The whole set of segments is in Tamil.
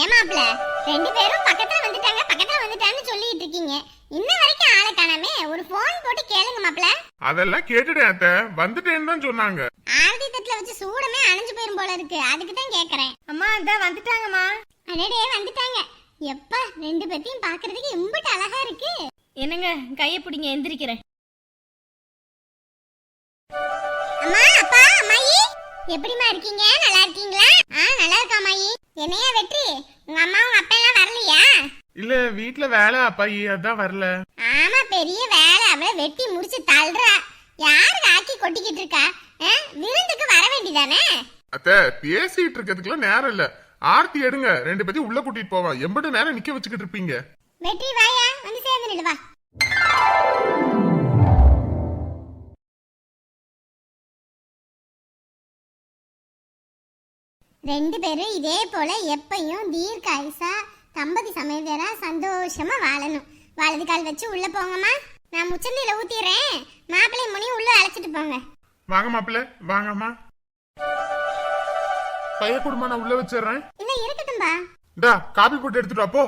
ஏமாப்ல ரெண்டு பேரும் பக்கத்துல வந்துட்டாங்க பக்கத்துல வந்துட்டான்னு சொல்லிட்டு இருக்கீங்க. இன்ன வரைக்கும் ஆளை காணாமே ஒரு ஃபோன் போட்டு கேளுங்க மாப்ள அதெல்லாம் கேட்டுட்டேன் அத்தை. வந்துட்டேன்னு தான் சொன்னாங்க. ஆரதி தட்டுல வச்சு சூடமே அணைஞ்சு போயிரும் போல இருக்கு. அதுக்கு தான் கேக்குறேன். அம்மா இந்த வந்துட்டாங்கம்மா. அடடே வந்துட்டாங்க. எப்பா ரெண்டு பேத்தையும் பாக்குறதுக்கு இம்புட்டு அழகா இருக்கு. என்னங்க கையை பிடிங்க எந்திரிக்கிறேன். அம்மா எப்படிமா இருக்கீங்க? நல்லா இருக்கீங்களா? ஆ நல்லா இருக்கா அம்மாயி. என்னையா வெற்றி? உங்க அம்மா உங்க அப்பா எல்லாம் வரலையா? இல்ல வீட்ல வேலை அப்பாயி அதான் வரல. ஆமா பெரிய வேலை. அவள வெட்டி முடிச்சு தள்ளுறா. யாருக்கு ஆக்கி கொட்டிக்கிட்டு இருக்கா? விருந்துக்கு வர வேண்டியதானே? அத்தை பேசிட்டு இருக்கிறதுக்குலாம் நேரம் இல்ல. ஆர்த்தி எடுங்க. ரெண்டு பேத்தையும் உள்ள கூட்டிட்டு போவான் எம்பட்டு நேரம் நிக்க வச்சுக்கிட்டு இருப்பீங்க. வெற்றி வாயா? வந்து சேர்ந்து நில்லு ரெண்டு பேரும் இதே போல எப்பயும் தீர்க்க ஆயுசா தம்பதி சமேதரா சந்தோஷமா வாழணும். வலது கால் வச்சு உள்ள போங்கம்மா. நான் முச்சந்தில ஊத்திடுறேன் மாப்பிள்ளை முனியும் உள்ள அழைச்சிட்டு போங்க. வாங்க மாப்பிள்ள வாங்கம்மா. பைய குடும்பம் நான் உள்ள வச்சிடுறேன். இல்ல இருக்கட்டும்பா. டா காபி போட்டு எடுத்துட்டு போ.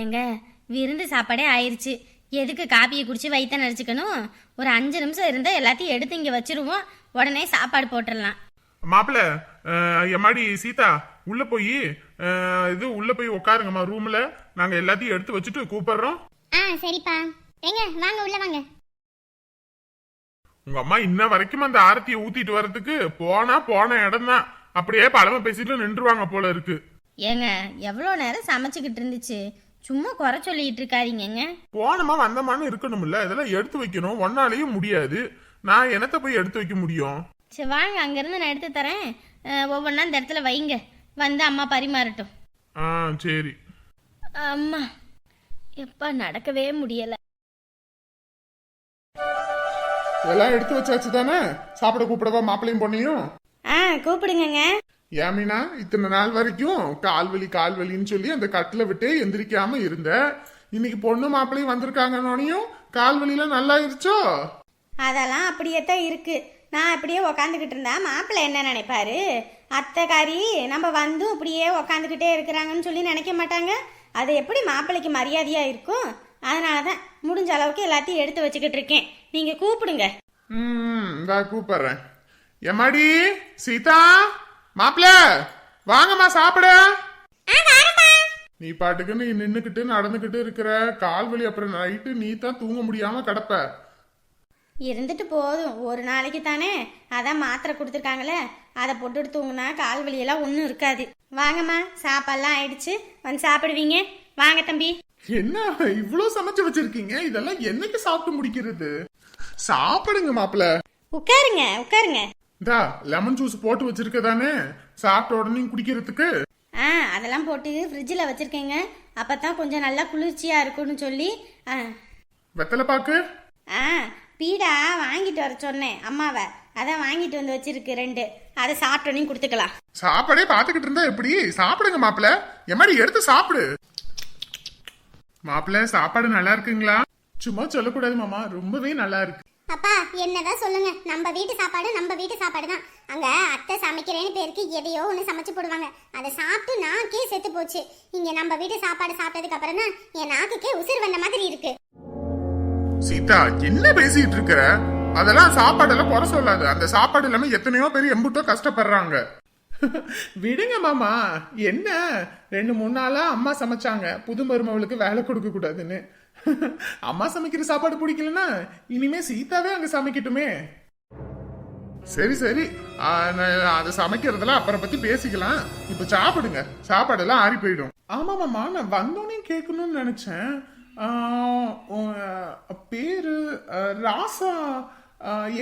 ஏங்க விருந்து சாப்பாடே ஆயிருச்சு. எதுக்கு காப்பியை குடிச்சு வயிற்ற நடிச்சுக்கணும் ஒரு அஞ்சு நிமிஷம் இருந்தால் எல்லாத்தையும் எடுத்து இங்கே வச்சிருவோம். உடனே சாப்பாடு போட்டுடலாம். மாப்பிள்ள எம்மாடி சீதா உள்ள போய் இது உள்ள போய் உட்காருங்கம்மா ரூம்ல நாங்க எல்லாத்தையும் எடுத்து வச்சுட்டு கூப்பிடுறோம். ஆ சரிப்பா. ஏங்க வாங்க உள்ள வாங்க. உங்க அம்மா இன்ன வரைக்கும் அந்த ஆரத்தியை ஊத்திட்டு வர்றதுக்கு போனா போன இடம் தான் அப்படியே பழமை பேசிட்டு நின்றுவாங்க போல இருக்கு. ஏங்க எவ்வளோ நேரம் சமைச்சுக்கிட்டு இருந்துச்சு? சும்மா குறை சொல்லிட்டு இருக்காதீங்கங்க போனமா வந்தமான்னு இருக்கணும்ல. இதெல்லாம் எடுத்து வைக்கணும். ஒன்னாலையும் முடியாது. நான் என்னத்த போய் எடுத்து வைக்க முடியும்? சரி வாங்க அங்கேருந்து நான் எடுத்து தரேன். ஒவ்வொன்றா இந்த இடத்துல வைங்க. வந்து அம்மா பரிமாறட்டும். ஆ சரி. அம்மா எப்பா நடக்கவே முடியல. இதெல்லாம் எடுத்து வச்சாச்சு தானே? சாப்பிட கூப்பிடவா மாப்பிளையும் பொண்ணையும்? ஆ கூப்பிடுங்கங்க. ஏமினா இத்தனை நாள் வரைக்கும் கால்வலி கால்வலின்னு சொல்லி அந்த கட்டில விட்டு எந்திரிக்காம இருந்த. இன்னைக்கு பொண்ணு மாப்பிளையும் வந்திருக்காங்கன்னோனையும் கால்வலிலாம் நல்லா இருச்சோ அதெல்லாம் அப்படியே தான் இருக்கு. நான் அப்படியே உக்காந்துக்கிட்டு இருந்தா மாப்பிள்ளை என்ன நினைப்பாரு? அத்தைக்காரி நம்ம வந்து அப்படியே உக்காந்துக்கிட்டே இருக்கிறாங்கன்னு சொல்லி நினைக்க மாட்டாங்க. அது எப்படி மாப்பிள்ளைக்கு மரியாதையா இருக்கும்? அதனால தான் முடிஞ்ச அளவுக்கு எல்லாத்தையும் எடுத்து வச்சுக்கிட்டு இருக்கேன். நீங்க கூப்பிடுங்க. ம் இந்தா கூப்பிடுறேன். எம்மாடி? சீதா? மாப்பிள வாங்கம்மா சாப்பிட. நீ பாட்டுக்கு நீ நின்னுக்கிட்டு நடந்துக்கிட்டு இருக்கிற கால்வலி அப்புறம் நைட்டு நீ தான் தூங்க முடியாம கிடப்ப. இருந்துட்டு போதும். ஒரு நாளைக்கு தானே? அதான் மாத்திரை கொடுத்துருக்காங்களே அதை போட்டுட்டு தூங்குனா கால் வலியெல்லாம் ஒன்றும் இருக்காது. வாங்கம்மா சாப்பாடுலாம் ஆயிடுச்சு. வந்து சாப்பிடுவீங்க? வாங்க தம்பி. என்ன? இவ்ளோ சமைச்சு வச்சிருக்கீங்க. இதெல்லாம் என்னைக்கு சாப்பிட்டு முடிக்கிறது? சாப்பிடுங்க மாப்பிள. உட்காருங்க உட்காருங்க. இந்தா லெமன் ஜூஸ் போட்டு வச்சிருக்க தானே? சாப்பிட்ட உடனே குடிக்கிறதுக்கு. ஆ அதெல்லாம் போட்டு ஃப்ரிட்ஜில் வச்சுருக்கேங்க. அப்போ தான் கொஞ்சம் நல்லா குளிர்ச்சியாக இருக்கும்னு சொல்லி ஆ. வெத்தலை பாக்கு? ஆ பீடா வாங்கிட்டு வர சொன்னேன் அம்மாவை. அதான் வாங்கிட்டு வந்து வச்சிருக்கு ரெண்டு. அதை சாப்பிட்டோன்னே கொடுத்துக்கலாம். சாப்பாடே பாத்துக்கிட்டு இருந்தா எப்படி? சாப்பிடுங்க மாப்பிள. எம்மாடி எடுத்து சாப்பிடு. மாப்பிள சாப்பாடு நல்லா இருக்குங்களா? சும்மா சொல்லக்கூடாது மாமா. ரொம்பவே நல்லா இருக்கு. அப்பா என்னதான் சொல்லுங்க. நம்ம வீட்டு சாப்பாடு நம்ம வீட்டு சாப்பாடு தான் அங்க அத்தை சமைக்கிறேன்னு பேருக்கு எதையோ ஒன்று சமைச்சு போடுவாங்க. அதை சாப்பிட்டு நாக்கே செத்து போச்சு. இங்க நம்ம வீட்டு சாப்பாடு சாப்பிட்டதுக்கு அப்புறம் தான் என் நாக்குக்கே உசிர் வந்த மாதிரி இருக்கு. சீதா என்ன பேசிட்டு இருக்கிற அதெல்லாம் சாப்பாடெல்லாம் குறை சொல்லாது. அந்த சாப்பாடு இல்லாம எத்தனையோ பேர் எம்புட்டோ கஷ்டப்படுறாங்க. விடுங்க மாமா என்ன? ரெண்டு மூணு நாளா அம்மா சமைச்சாங்க. புது மருமவளுக்கு வேலை கொடுக்க கூடாதுன்னு. அம்மா சமைக்கிற சாப்பாடு பிடிக்கலன்னா இனிமே சீதாவே அங்க சமைக்கட்டுமே. சரி சரி. அது சமைக்கிறதுல அதை சமைக்கிறதெல்லாம் அப்புறம் பத்தி பேசிக்கலாம். இப்ப சாப்பிடுங்க. சாப்பாடெல்லாம் ஆறி போயிடும். ஆமா மாமா நான் வந்தோடனே கேட்கணும்னு நினைச்சேன். பேரு ராசா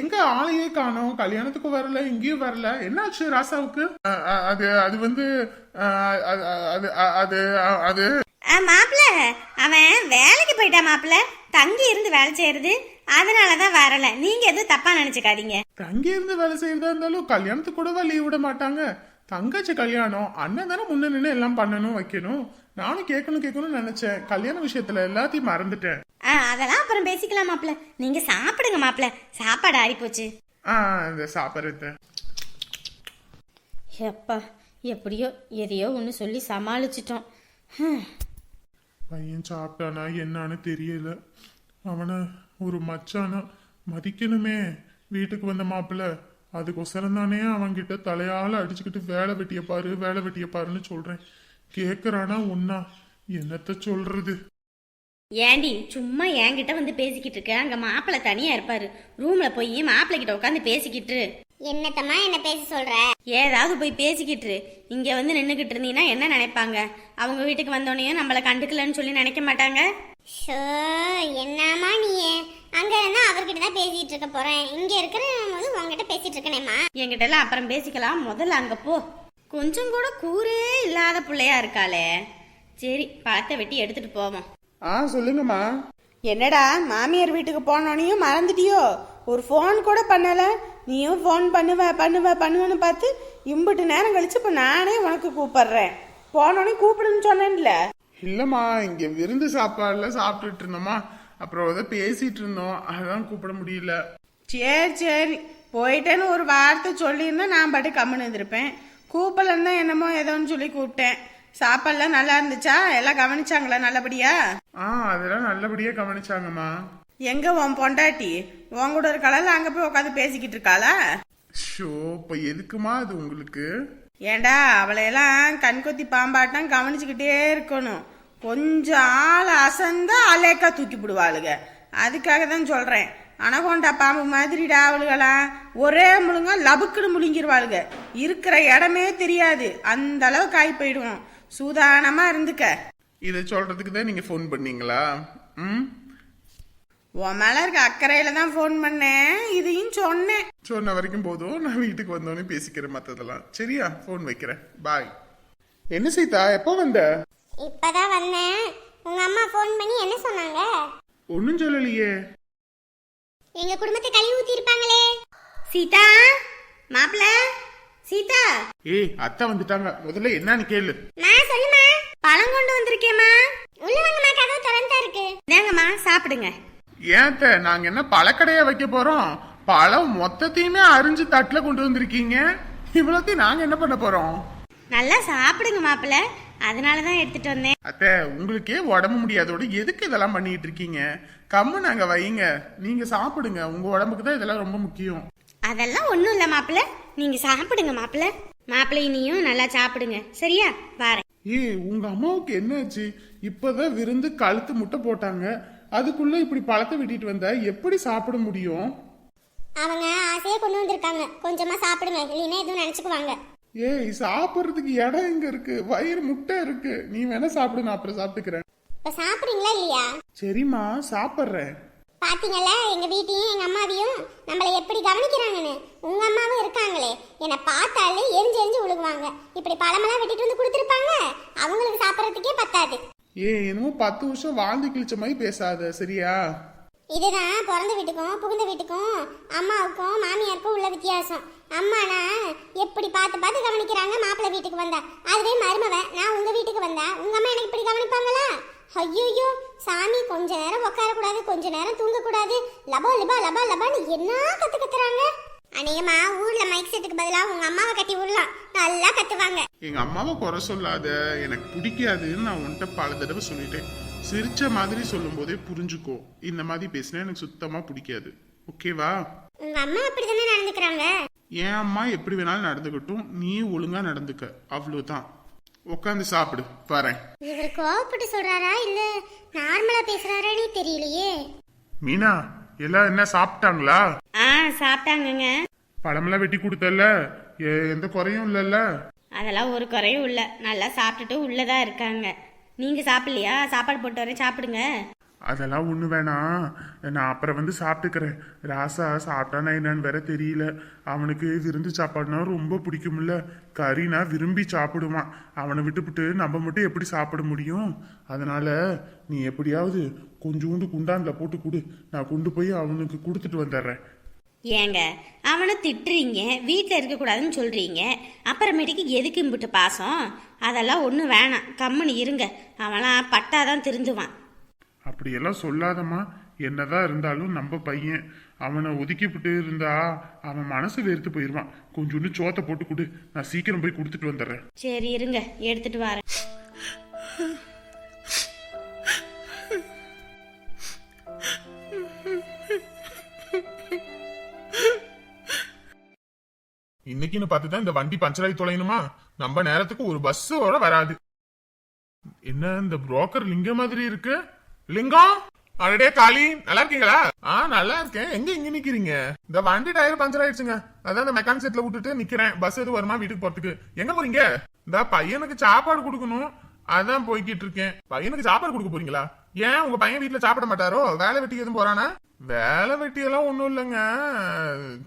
எங்க ஆளையே காணோம்? கல்யாணத்துக்கு வரல எங்கேயும் வரல. என்னாச்சு ராசாவுக்கு? அது அது வந்து அது அது அது. மாப்பிள்ள அவன் வேலைக்கு போயிட்டான் மாப்பிள்ள தங்கி இருந்து வேலை செய்யறது. அதனால தான் வரல. நீங்க எதுவும் தப்பா நினைச்சுக்காதீங்க. தங்கி இருந்து வேலை செய்யறதா இருந்தாலும் கல்யாணத்துக்கு கூடவா லீவ் விட மாட்டாங்க? தங்கச்சி கல்யாணம் அண்ணன் தானே முன்ன நின்று எல்லாம் பண்ணணும் வைக்கணும். நானும் கேட்கணும் கேட்கணும்னு நினைச்சேன். கல்யாண விஷயத்துல எல்லாத்தையும் மறந்துட்டேன். ஆ அதெல்லாம் அப்புறம் பேசிக்கலாம் மாப்பிள்ள. நீங்க சாப்பிடுங்க மாப்பிள்ள. சாப்பாடு ஆறிப்போச்சு ஆ இந்த சாப்பிட்றது எப்பா எப்படியோ எதையோ ஒன்று சொல்லி சமாளிச்சிட்டோம். பையன் சாப்பிட்டானா என்னன்னு தெரியல. அவனை ஒரு மச்சானா மதிக்கணுமே. வீட்டுக்கு வந்த மாப்பிள்ள அதுக்கொசரம் தானே அவன்கிட்ட தலையால அடிச்சுக்கிட்டு வேலை வெட்டிய பாரு வேலை வெட்டிய பாருன்னு சொல்றேன். கேக்குறானா ஒன்னா என்னத்த சொல்றது? ஏண்டி சும்மா என்கிட்ட வந்து பேசிக்கிட்டு இருக்க. அங்க மாப்பிள்ளை தனியா இருப்பாரு. ரூம்ல போய் மாப்பிள்ளை கிட்ட உட்காந்து பேசிக்கிட்டு. என்னத்தம்மா என்ன பேச சொல்ற? ஏதாவது போய் பேசிக்கிட்டு. இங்க வந்து நின்னுகிட்டு இருந்தீங்கன்னா என்ன நினைப்பாங்க? அவங்க வீட்டுக்கு வந்தோடனே நம்மள கண்டுக்கலன்னு சொல்லி நினைக்க மாட்டாங்க? ஷோ என்னம்மா நீ? அங்க இருந்தா அவர்கிட்ட தான் பேசிட்டு இருக்க போறேன். இங்க இருக்கிற பேசிட்டு இருக்கனேம்மா என்கிட்ட எல்லாம் அப்புறம் பேசிக்கலாம். முதல்ல அங்க போ. கொஞ்சம் கூட கூரே இல்லாத பிள்ளையா இருக்காளே. சரி பழத்தை வெட்டி எடுத்துட்டு போவோம். ஆ சொல்லுங்கம்மா. என்னடா மாமியார் வீட்டுக்கு போனோனையும் மறந்துட்டியோ? ஒரு ஃபோன் கூட பண்ணல. நீயும் ஃபோன் பண்ணுவ பண்ணுவ பண்ணுவேன்னு பார்த்து இம்புட்டு நேரம் கழிச்சு இப்போ நானே உனக்கு கூப்பிடுறேன். போனோடனே கூப்பிடுன்னு சொன்னேன்ல. இல்லம்மா இங்க விருந்து சாப்பாடுல சாப்பிட்டுட்டு இருந்தோமா அப்புறம் ஏதோ பேசிட்டு இருந்தோம். அதான் கூப்பிட முடியல. சரி சரி. போயிட்டேன்னு ஒரு வார்த்தை சொல்லியிருந்தா நான் பாட்டு கம்முன்னு இருந்திருப்பேன். கூப்பிடலன்னா என்னமோ ஏதோன்னு சொல்லி கூப்பிட்டேன். சாப்பாடுலாம் நல்லா இருந்துச்சா? எல்லாம் கவனிச்சாங்களா நல்லபடியா? ஆ அதெல்லாம் நல்லபடியா கவனிச்சாங்கம்மா. எங்க உன் பொண்டாட்டி? உன் கூட இருக்காளா? அங்க போய் உட்காந்து பேசிக்கிட்டு இருக்காளா? ஷோ இப்ப எதுக்குமா அது உங்களுக்கு? ஏண்டா அவளையெல்லாம் கண்கொத்தி பாம்பாட்டம் கவனிச்சுக்கிட்டே இருக்கணும். கொஞ்சம் ஆள் அசந்தா அலேக்கா தூக்கி போடுவாளுங்க அதுக்காக தான் சொல்றேன். அனகோண்டா பாம்பு மாதிரிடா அவளுகளாம் ஒரே முழுங்க லபுக்குன்னு முழுங்கிருவாளுங்க இருக்கிற இடமே தெரியாது. அந்த அளவுக்கு ஆகி போயிடுவோம். சூதானமா இருந்துக்க. இதை சொல்றதுக்கு தான் நீங்க ஃபோன் பண்ணீங்களா? ம்? உன் மேல இருக்க அக்கறையில தான் ஃபோன் பண்ணேன். இதையும் சொன்னேன். சொன்ன வரைக்கும் போதும். நான் வீட்டுக்கு வந்தோடனே பேசிக்கிறேன் மத்ததெல்லாம். சரியா? ஃபோன் வைக்கிறேன். பாய் என்ன சீதா? எப்போ வந்த? இப்பதான் வந்தேன். உங்க அம்மா ஃபோன் பண்ணி என்ன சொன்னாங்க? ஒன்னும் சொல்லலையே. எங்க குடும்பத்தை கழுவி ஊத்தி இருப்பாங்களே சீதா மாப்பிள்ள சீதா. ஏய் அத்தை வந்துட்டாங்க. முதல்ல என்னன்னு கேளு. மா சொல்லுமா. பழம் கொண்டு வந்திருக்கேம்மா. உள்ள வாங்கம்மா கதவு திறந்தா இருக்கு. இந்தாங்கம்மா சாப்பிடுங்க. ஏன் அத்தை, நாங்க என்ன பழக்கடையா வைக்க போறோம்? பழம் மொத்தத்தையுமே அரிஞ்சு தட்டுல கொண்டு வந்திருக்கீங்க. இவ்வளோத்தையும் நாங்க என்ன பண்ண போறோம்? நல்லா சாப்பிடுங்க மாப்பிள்ள அதனால தான் எடுத்துட்டு வந்தேன். அத்தை உங்களுக்கே உடம்பு முடியாதோட எதுக்கு இதெல்லாம் பண்ணிட்டு இருக்கீங்க? கம்மு நாங்க வைங்க நீங்க சாப்பிடுங்க. உங்க உடம்புக்கு தான் இதெல்லாம் ரொம்ப முக்கியம். அதெல்லாம் ஒன்றும் இல்லை மாப்பிள்ள. நீங்கள் சாப்பிடுங்க மாப்பிள்ள. மாப்பிள்ளை இனியும் நல்லா சாப்பிடுங்க. சரியா? வாரேன். ஏய் உங்க அம்மாவுக்கு என்னாச்சு? இப்பதான் விருந்து கழுத்து முட்டை போட்டாங்க. அதுக்குள்ள இப்படி பழத்தை வெட்டிட்டு வந்தா எப்படி சாப்பிட முடியும்? அவங்க ஆசையா கொண்டு வந்திருக்காங்க. கொஞ்சமா சாப்பிடுங்க. இல்லைன்னா எதுவும் நினைச்சுக்குவாங்க. ஏய் சாப்பிடுறதுக்கு இடம் எங்க இருக்கு? வயிறு முட்டை இருக்கு. நீ வேணா சாப்பிடு நான் அப்புறம் சாப்பிட்டுக்கிறேன். இப்ப சாப்பிடுறீங்களா இல்லையா? சரிம்மா சாப்பிட்றேன். பாத்தீங்கல்ல எங்க வீட்டையும் எங்க அம்மாவையும் நம்மள எப்படி கவனிக்கிறாங்கன்னு? உங்க அம்மாவும் இருக்காங்களே. என்னை பார்த்தாலே எரிஞ்சு எரிஞ்சு விழுகுவாங்க இப்படி பழமெல்லாம் வெட்டிட்டு வந்து கொடுத்துருப்பாங்க. அவங்களுக்கு சாப்பிட்றதுக்கே பத்தாது. ஏய் என்னமோ பத்து வருஷம் வாழ்ந்து கிழிச்ச மாதிரி பேசாத சரியா? இதுதான் பிறந்த வீட்டுக்கும் புகுந்த வீட்டுக்கும் அம்மாவுக்கும் மாமியாருக்கும் உள்ள வித்தியாசம். அம்மானா எப்படி பார்த்து பார்த்து கவனிக்கிறாங்க மாப்பிள்ளை வீட்டுக்கு வந்தா. அதுவே மருமவ நான் உங்க வீட்டுக்கு வந்தா உங்க அம்மா எனக்கு இப்படி கவனிப்பாங்களா? ஐயோ சாமி கொஞ்ச நேரம் உட்கார கூடாது கொஞ்ச நேரம் தூங்க கூடாது லபா லபா லபா லபான்னு என்ன கத்து கத்துறாங்க? அநேகமா ஊர்ல மைக் செட்டுக்கு பதிலா உங்க அம்மாவை கட்டி விடலாம். நல்லா கத்துவாங்க. எங்க அம்மாவை குறை சொல்லாத எனக்கு பிடிக்காதுன்னு நான் உன்கிட்ட பல தடவை சொல்லிட்டேன். சிரிச்ச மாதிரி சொல்லும் போதே புரிஞ்சுக்கோ. இந்த மாதிரி பேசினா எனக்கு சுத்தமா பிடிக்காது. ஓகேவா? உங்க அம்மா அப்படிதானே நடந்துக்கிறாங்க? என் அம்மா எப்படி வேணாலும் நடந்துக்கட்டும் நீ ஒழுங்கா நடந்துக்க. அவ்வளவுதான். உட்காந்து சாப்பிடு. வரேன். இவர் கோவப்பட்டு சொல்றாரா? இல்ல நார்மலா பேசுறாரானே தெரியலையே. மீனா எல்லாம் என்ன சாப்பிட்டாங்களா? ஆ சாப்பிட்டாங்கங்க. பழமெல்லாம் வெட்டி கொடுத்தல எ- எந்த குறையும் இல்லைல்ல? அதெல்லாம் ஒரு குறையும் இல்லை. நல்லா சாப்பிட்டுட்டு உள்ளதா இருக்காங்க. நீங்கள் சாப்பிடலையா? சாப்பாடு போட்டு வரேன் சாப்பிடுங்க. அதெல்லாம் ஒன்று வேணாம் நான் அப்புறம் வந்து சாப்பிட்டுக்கிறேன். ராசா சாப்பிட்டானா என்னன்னு வேற தெரியல. அவனுக்கு விருந்து சாப்பாடுனா ரொம்ப பிடிக்கும்ல. கறினா விரும்பி சாப்பிடுவான். அவனை விட்டுவிட்டு நம்ம மட்டும் எப்படி சாப்பிட முடியும்? அதனால நீ எப்படியாவது கொஞ்சோண்டு குண்டான்ல போட்டு கொடு. நான் கொண்டு போய் அவனுக்கு கொடுத்துட்டு வந்துடுறேன். ஏங்க அவனை திட்டுறீங்க வீட்டில் இருக்கக்கூடாதுன்னு சொல்கிறீங்க அப்புறமேட்டுக்கு எதுக்கு இம்பிட்டு பாசம்? அதெல்லாம் ஒன்றும் வேணாம். கம்முன்னு இருங்க. அவனாம் பட்டாதான் திருந்துவான். அப்படியெல்லாம் சொல்லாதம்மா. என்னதான் இருந்தாலும் நம்ம பையன். அவனை ஒதுக்கிவிட்டு இருந்தா அவன் மனசு வெறுத்து போயிடுவான் கொஞ்சோண்டு சோத்தை போட்டு கொடு. நான் சீக்கிரம் போய் கொடுத்துட்டு வந்துடுறேன். சரி இருங்க. எடுத்துட்டு வரேன். இன்னைக்குன்னு பார்த்து தான் இந்த வண்டி பஞ்சராகி தொலையணுமா? நம்ம நேரத்துக்கு ஒரு பஸ் வர வராது. என்ன இந்த புரோக்கர் லிங்க மாதிரி இருக்கு? லிங்கம்? அடடே காளி நல்லா இருக்கீங்களா ஆ நல்லா இருக்கேன் எங்க எங்க நிக்கிறீங்க? இந்த வண்டி டயர் பஞ்சர் ஆயிடுச்சுங்க. அதான் இந்த மெக்கானிக் செட்ல விட்டுட்டு நிக்கிறேன். பஸ் எது வருமா வீட்டுக்கு போறதுக்கு? எங்க போறீங்க? இந்த பையனுக்கு சாப்பாடு கொடுக்கணும். அதான் போய்கிட்டு இருக்கேன். பையனுக்கு சாப்பாடு கொடுக்க போறீங்களா? ஏன் உங்க பையன் வீட்டுல சாப்பிட மாட்டாரோ? வேலை வெட்டி எதுவும் போறானா? வேலை வெட்டி எல்லாம் ஒண்ணும் இல்லைங்க.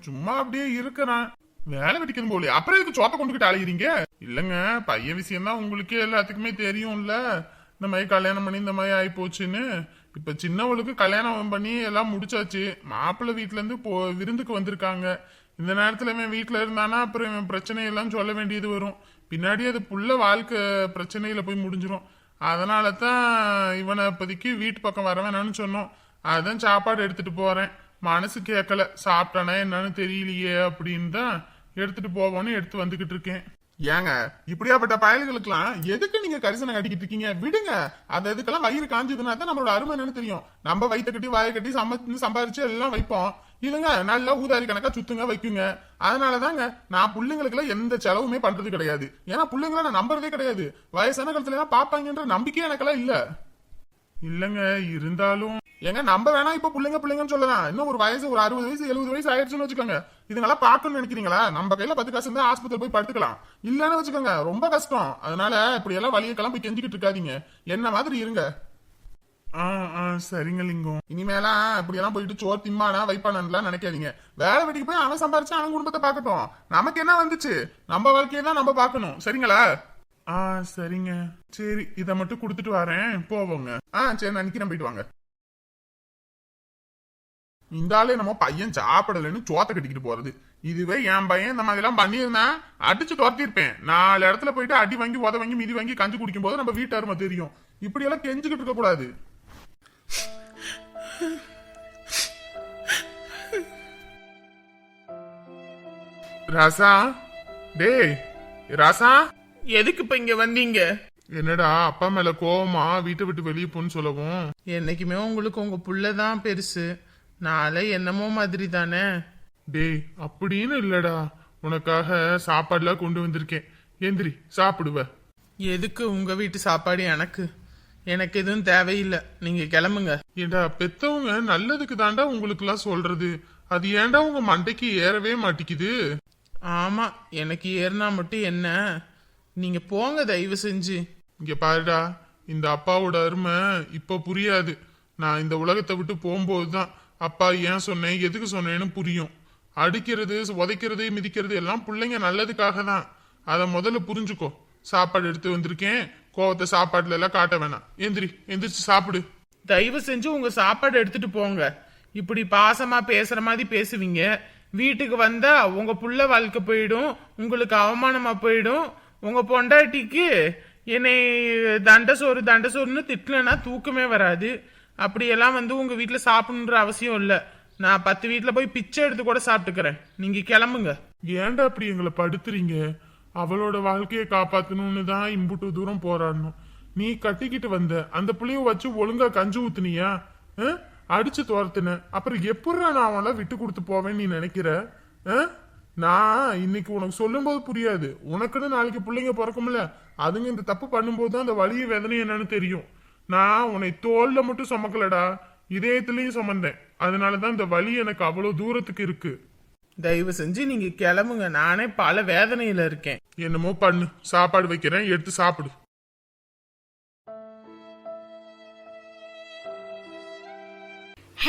சும்மா அப்படியே இருக்கிறான். வேலை வெட்டிக்கணும் எதுவும் போகலையா? அப்புறம் எதுக்கு சோத்த கொண்டுகிட்டு அழைகிறீங்க இல்லங்க பையன் விஷயம் தான் உங்களுக்கே எல்லாத்துக்குமே தெரியும்ல. இந்த மாதிரி கல்யாணம் பண்ணி இந்த மாதிரி ஆகி போச்சுன்னு இப்போ சின்னவளுக்கு கல்யாணம் பண்ணி எல்லாம் முடிச்சாச்சு. மாப்பிள்ளை வீட்டிலேருந்து போ விருந்துக்கு வந்திருக்காங்க. இந்த நேரத்தில் இவன் வீட்டில் இருந்தானா அப்புறம் இவன் பிரச்சனையெல்லாம் சொல்ல வேண்டியது வரும். பின்னாடி அது புள்ள வாழ்க்கை பிரச்சனையில் போய் முடிஞ்சிடும் அதனால தான் இவனை இப்போதைக்கு வீட்டு பக்கம் வர வேணாம்னு சொன்னோம். அதுதான் சாப்பாடு எடுத்துகிட்டு போகிறேன் மனசு கேட்கல சாப்பிட்டானா என்னன்னு தெரியலையே அப்படின்னு தான் எடுத்துகிட்டு போவோன்னு எடுத்து வந்துக்கிட்டு இருக்கேன். ஏங்க இப்படியாப்பட்ட பயல்களுக்கெல்லாம் எதுக்கு நீங்க கரிசனை கட்டிக்கிட்டு இருக்கீங்க? விடுங்க. அந்த இதுக்கெல்லாம் வயிறு காஞ்சதுன்னா தான் நம்மளோட அருமை என்னன்னு தெரியும். நம்ம வயிற்ற கட்டி வாயை கட்டி சமைச்சு சம்பாரிச்சு எல்லாம் வைப்போம். இதுங்க நல்லா ஊதாரி கணக்கா சுத்துங்க வைக்குங்க. அதனால தாங்க நான் பிள்ளைங்களுக்குலாம் எந்த செலவுமே பண்றது கிடையாது. ஏன்னா பிள்ளைங்கள நான் நம்புறதே கிடையாது. வயசான காலத்துல எல்லாம் பாப்பாங்கன்ற நம்பிக்கை எனக்கெல்லாம் இல்லை. இல்லங்க இருந்தாலும் ஏங்க நம்ம வேணா இப்ப பிள்ளைங்க பிள்ளைங்கன்னு சொல்லலாம். இன்னும் ஒரு வயசு ஒரு அறுபது வயசு எழுபது வயசு ஆயிடுச்சுன்னு வச்சுக்கோங்க. இதுங்கெல்லாம் பார்க்கணும்னு நினைக்கிறீங்களா? நம்ம கையில பத்து காசு இருந்தா ஆஸ்பத்திரி போய் படுத்துக்கலாம். இல்லன்னு வச்சுக்கோங்க ரொம்ப கஷ்டம். அதனால இப்படி எல்லாம் வழியக்கெல்லாம் போய் கெஞ்சிக்கிட்டு இருக்காதீங்க. என்ன மாதிரி இருங்க. ஆ ஆ சரிங்க லிங்கம். இனிமேலாம் இப்படி எல்லாம் போயிட்டு சோர் திம்மானா வைப்பானலாம் நினைக்காதீங்க. வேலை வெட்டிக்கு போய் அவன் சம்பாரிச்சு அவன் குடும்பத்தை பார்க்கட்டும். நமக்கு என்ன வந்துச்சு? நம்ம வாழ்க்கையை தான் நம்ம பார்க்கணும். சரிங்களா? ஆ சரிங்க. சரி இதை மட்டும் கொடுத்துட்டு வரேன். போவோங்க. ஆ சரி நான் போயிட்டு வாங்க. இந்த ஆளே நம்ம பையன் சாப்பிடலன்னு சோத்த கட்டிக்கிட்டு போறது. இதுவே என் பையன் இந்த மாதிரி எல்லாம் பண்ணியிருந்தேன் அடிச்சு துரத்திருப்பேன் நாலு இடத்துல போயிட்டு அடி வாங்கி உத வாங்கி மிதி வாங்கி கஞ்சி குடிக்கும் போது நம்ம வீட்டு அருமை தெரியும். இப்படி எல்லாம் கெஞ்சுக்கிட்டு இருக்க கூடாது ராசா டேய் ராசா. எதுக்கு இப்ப இங்க வந்தீங்க? என்னடா அப்பா மேல கோவமா வீட்டை விட்டு வெளியே போன்னு சொல்லவும்? என்னைக்குமே உங்களுக்கு உங்க புள்ள தான் பெருசு. நாளை என்னமோ மாதிரி தானே? டேய் அப்படின்னு இல்லடா. உனக்காக சாப்பாடுலாம் கொண்டு வந்திருக்கேன். எந்திரி சாப்பிடுவ. எதுக்கு உங்க வீட்டு சாப்பாடு எனக்கு? எனக்கு எதுவும் தேவையில்லை. நீங்க கிளம்புங்க. ஏண்டா பெத்தவங்க நல்லதுக்கு தாண்டா உங்களுக்குலாம் சொல்றது? அது ஏன்டா உங்க மண்டைக்கு ஏறவே மாட்டிக்குது ஆமா எனக்கு ஏறினா மட்டும் என்ன? நீங்க போங்க தயவு செஞ்சு. இங்க பாருடா இந்த அப்பாவோட அருமை இப்ப புரியாது. நான் இந்த உலகத்தை விட்டு போகும்போது தான் அப்பா ஏன் சொன்னேன் எதுக்கு சொன்னேன்னு புரியும். அடிக்கிறது உதைக்கிறது மிதிக்கிறது எல்லாம் பிள்ளைங்க நல்லதுக்காக தான் அதை முதல்ல புரிஞ்சுக்கோ. சாப்பாடு எடுத்து வந்திருக்கேன். கோவத்தை சாப்பாட்டுல எல்லாம் காட்ட வேணாம். எந்திரி எந்திரிச்சு சாப்பிடு. தயவு செஞ்சு உங்க சாப்பாடு எடுத்துட்டு போங்க. இப்படி பாசமா பேசுற மாதிரி பேசுவீங்க. வீட்டுக்கு வந்தா உங்க புள்ள வாழ்க்கை போயிடும். உங்களுக்கு அவமானமா போயிடும். உங்க பொண்டாட்டிக்கு என்னை தண்டசோறு சோறு தண்ட சோறுன்னு திட்டலன்னா தூக்கமே வராது. அப்படியெல்லாம் வந்து உங்கள் வீட்டில் சாப்பிடணுன்ற அவசியம் இல்லை. நான் பத்து வீட்டில் போய் பிச்சை எடுத்து கூட சாப்பிட்டுக்கிறேன். நீங்கள் கிளம்புங்க. ஏன்டா அப்படி எங்களை படுத்துறீங்க? அவளோட வாழ்க்கையை காப்பாற்றணும்னு தான் இம்புட்டு தூரம் போராடணும். நீ கட்டிக்கிட்டு வந்த அந்த புள்ளைய வச்சு ஒழுங்கா கஞ்சி ஊத்துனியா? ஆ? அடிச்சு துரத்துன. அப்புறம் எப்படிடா நான் அவனை விட்டு கொடுத்து போவேன்னு நீ நினைக்கிற? ஆ? நான் இன்னைக்கு உனக்கு சொல்லும்போது புரியாது. உனக்குன்னு நாளைக்கு பிள்ளைங்க பிறக்கும்ல அதுங்க இந்த தப்பு பண்ணும்போது தான் அந்த வலிய வேதனை என்னன்னு தெரியும். நான் உன்னை தோல்ல மட்டும் சுமக்கலடா. இதயத்திலையும் சுமந்தேன். அதனாலதான் இந்த வலி எனக்கு அவ்வளவு தூரத்துக்கு இருக்கு. தயவு செஞ்சு நீங்க கிளம்புங்க. நானே பல வேதனையில இருக்கேன். என்னமோ பண்ணு. சாப்பாடு வைக்கிறேன். எடுத்து சாப்பிடு.